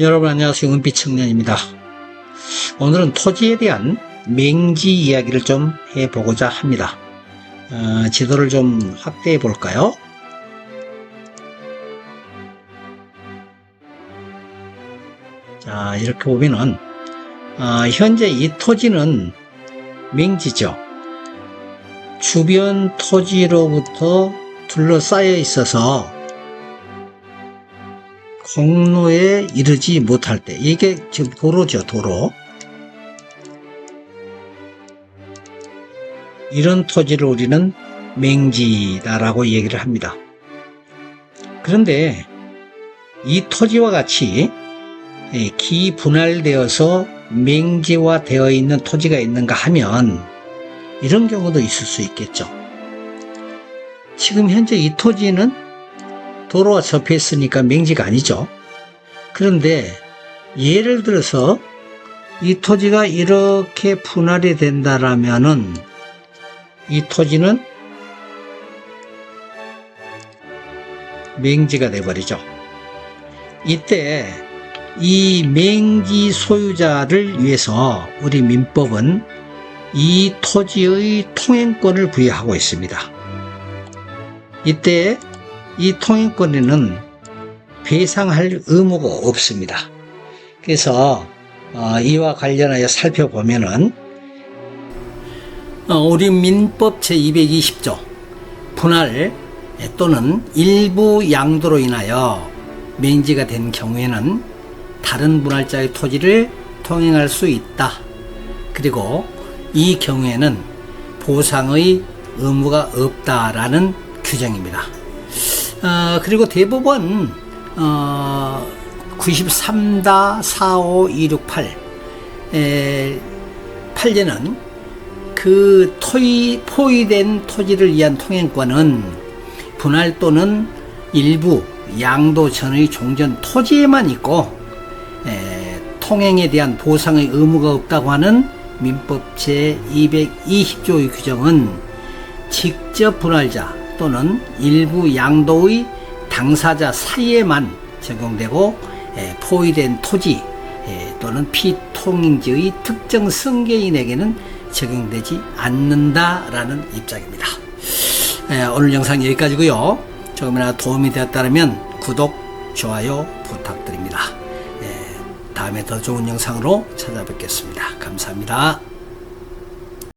여러분 안녕하세요. 은빛 청년입니다. 오늘은 토지에 대한 맹지 이야기를 좀 해보고자 합니다. 어, 지도를 좀 확대해 볼까요? 자, 이렇게 보면은, 어, 현재 이 토지는 맹지죠. 주변 토지로부터 둘러싸여 있어서 공로에 이르지 못할 때 이게 지금 도로죠 도로. 이런 토지를 우리는 맹지다라고 얘기를 합니다. 그런데 이 토지와 같이 예, 기분할되어서 맹지화 되어 있는 토지가 있는가 하면 이런 경우도 있을 수 있겠죠. 지금 현재 이 토지는 도로와 접해 있으니까 맹지가 아니죠. 그런데 예를 들어서 이 토지가 이렇게 분할이 된다라면은 이 토지는 맹지가 돼버리죠. 이때 이 맹지 소유자를 위해서 우리 민법은 이 토지의 통행권을 부여하고 있습니다. 이때 이 통행권에는 배상할 의무가 없습니다. 그래서 어, 이와 관련하여 살펴보면은 어, 우리 민법 제220조 분할 또는 일부 양도로 인하여 맹지가 된 경우에는 다른 분할자의 토지를 통행할 수 있다. 그리고 이 경우에는 보상의 의무가 없다라는 규정입니다. 어, 그리고 대법원 어, 93다 45268 에, 판례는 그 토이 포위된 토지를 위한 통행권은 분할 또는 일부 양도 전의 종전 토지에만 있고 에, 통행에 대한 보상의 의무가 없다고 하는 민법 제 220조의 규정은 직접 분할자 또는 일부 양도의 당사자 사이에만 적용되고 에, 포위된 토지 에, 또는 피통행지의 특정 승계인에게는 적용되지 않는다라는 입장입니다. 에, 오늘 영상 여기까지고요. 조금이나 도움이 되었다면 구독, 좋아요 부탁드립니다. 에, 다음에 더 좋은 영상으로 찾아뵙겠습니다. 감사합니다.